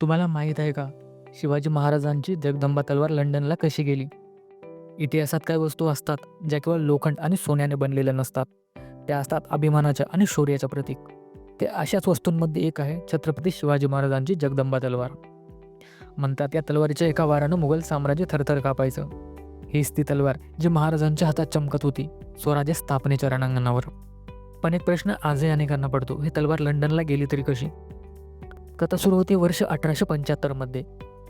तुम्हाला माहीत आहे का? शिवाजी महाराजांची जगदंबा तलवार लंडनला कशी गेली? इतिहासात काय वस्तू असतात ज्या केवळ लोखंड आणि सोन्याने बनलेल्या नसतात. त्या असतात अभिमानाच्या आणि शौर्याचं प्रतीक. ते अशाच वस्तूंमध्ये एक आहे छत्रपती शिवाजी महाराजांची जगदंबा तलवार. म्हणतात या तलवारीच्या एका वारानं मुघल साम्राज्य थरथर कापायचं. हीच ती तलवार जी महाराजांच्या हातात चमकत होती स्वराज्य स्थापनेच्या रणांगणावर. पण एक प्रश्न आजही अनेकांना पडतो ही तलवार लंडनला गेली तरी कशी? कथा सुरू होती वर्ष अठराशे पंच्याहत्तरमध्ये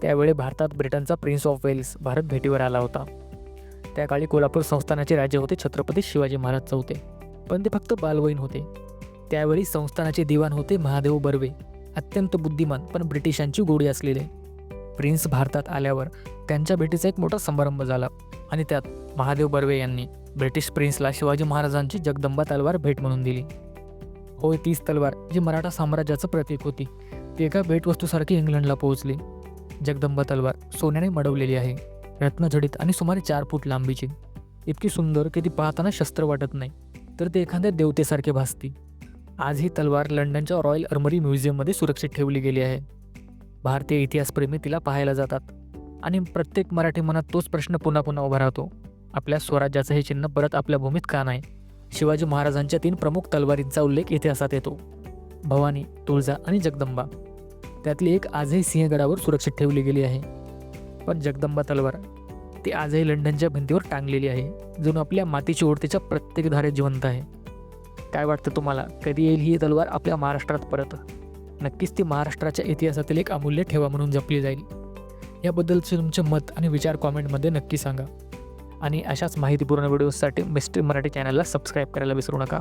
त्यावेळी भारतात ब्रिटनचा प्रिन्स ऑफ वेल्स भारत भेटीवर आला होता. त्या काळी कोल्हापूर संस्थानाचे राजे होते छत्रपती शिवाजी महाराज चौथे. पण ते फक्त बालवयीन होते. त्यावेळी संस्थानाचे दिवाण होते महादेव बर्वे. अत्यंत बुद्धिमान पण ब्रिटिशांची गोडी असलेले. प्रिन्स भारतात आल्यावर त्यांच्या भेटीचा एक मोठा समारंभ झाला आणि त्यात महादेव बर्वे यांनी ब्रिटिश प्रिन्सला शिवाजी महाराजांची जगदंबा तलवार भेट म्हणून दिली. होय तीच तलवार जी मराठा साम्राज्याचं प्रतीक होती. ती एका भेटवस्तूसारखी इंग्लंडला पोहोचली. जगदंबा तलवार सोन्याने मडवलेली आहे. रत्नझडीत आणि सुमारे चार फूट लांबीची. इतकी सुंदर की ती पाहताना शस्त्र वाटत नाही तर ते एखाद्या देवतेसारखे भासती. आज ही तलवार लंडनच्या रॉयल अर्मरी म्युझियममध्ये सुरक्षित ठेवली गेली आहे. भारतीय इतिहासप्रेमी तिला पाहायला जातात. आणि प्रत्येक मराठी मनात तोच प्रश्न पुन्हा पुन्हा उभा राहतो. आपल्या स्वराज्याचं हे चिन्ह परत आपल्या भूमीत का नाही? शिवाजी महाराजांच्या तीन प्रमुख तलवारींचा उल्लेख इतिहासात येतो. भवानी तुळजा आणि जगदंबा. त्यातली एक आजही सिंहगडावर सुरक्षित ठेवली गेली आहे. पण जगदंबा तलवार ती आजही लंडनच्या भिंतीवर टांगलेली आहे जणू आपल्या मातीची ओढतीच्या प्रत्येक धारे जिवंत आहे. काय वाटतं तुम्हाला? कधी येईल ही तलवार आपल्या महाराष्ट्रात परत? नक्कीच ती महाराष्ट्राच्या इतिहासातील एक अमूल्य ठेवा म्हणून जपली जाईल. याबद्दलचे तुमचे मत आणि विचार कॉमेंटमध्ये नक्की सांगा. आणि अशाच माहितीपूर्ण व्हिडिओजसाठी मिस्ट्री मराठी चॅनलला सबस्क्राईब करायला विसरू नका.